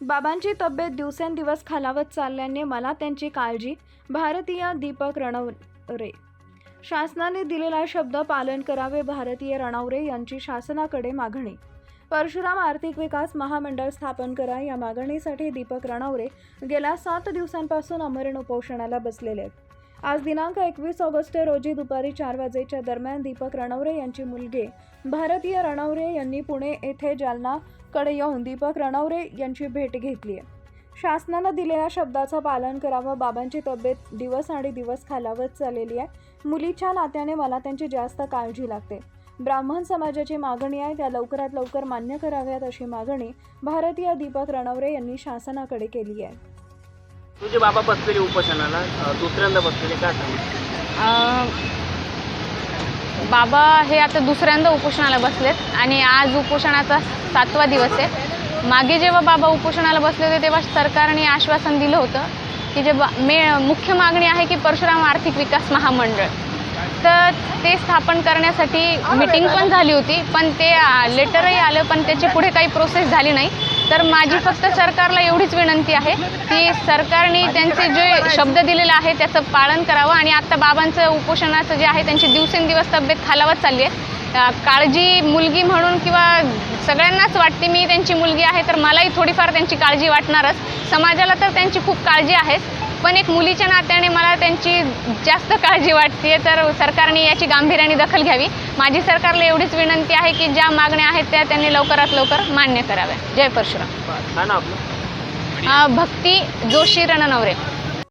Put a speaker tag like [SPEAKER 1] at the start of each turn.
[SPEAKER 1] बाबांची तब्येत दिवसेंदिवस खालावत चालल्याने मला त्यांची काळजी भारतीय दीपक रणवरे शासनाने दिलेला शब्द पालन करावे भारतीय रणवरे यांची शासनाकडे मागणी. परशुराम आर्थिक विकास महामंडळ स्थापन करा या मागणीसाठी दीपक रणवरे गेल्या सात दिवसांपासून अमरण उपोषणाला बसलेले आहेत. आज दिनांक एकवीस ऑगस्ट रोजी दुपारी चार वाजेच्या दरम्यान दीपक रणवरे यांची मुलगी भारतीय रणवरे यांनी पुणे येथे जालनाकडे येऊन दीपक रणवरे यांची भेट घेतली आहे. शासनानं दिलेल्या शब्दाचं पालन करावं बाबांची तब्येत दिवस आणि दिवस खालावत चाललेली आहे. मुलीच्या नात्याने मला त्यांची जास्त काळजी लागते. ब्राह्मण समाजाची मागणी आहे त्या लवकरात लवकर मान्य कराव्यात अशी मागणी भारतीय दीपक रणवरे यांनी शासनाकडे केली आहे.
[SPEAKER 2] तुझे बाबा बसलेले उपोषणाला दुसऱ्यांदा बसलेले का सांग
[SPEAKER 3] बाबा हे आता दुसऱ्यांदा उपोषणाला बसलेत आणि आज उपोषणाचा सातवा दिवस आहे. मागे जेव्हा बाबा उपोषणाला बसले होते तेव्हा सरकारने आश्वासन दिलं होतं की जे बा मे मुख्य मागणी आहे की परशुराम आर्थिक विकास महामंडळ. तर ते स्थापन करण्यासाठी मिटिंग पण झाली होती पण ते लेटरही आलं पण त्याची पुढे काही प्रोसेस झाली नाही. तर माझी फक्त सरकारला एवढीच विनंती आहे की सरकारने त्यांचे जे शब्द दिलेला आहे त्याचं पालन करावं आणि आत्ता बाबांचं उपोषणाचं जे आहे त्यांची दिवसेंदिवस तब्येत खालावत चालली आहे. काळजी मुलगी म्हणून किंवा सगळ्यांनाच वाटते मी त्यांची मुलगी आहे तर मलाही थोडीफार त्यांची काळजी वाटणारच. समाजाला तर त्यांची खूप काळजी आहेच. पण एक मुलीच्या नात्याने मला त्यांची जास्त काळजी वाटते तर सरकारने याची गांभीर्याने दखल घ्यावी. माझी सरकारला एवढीच विनंती आहे की ज्या मागण्या आहेत त्या त्यांनी लवकरात लवकर मान्य कराव्या. जय परशुराम. भक्ती जोशी रणनवरे.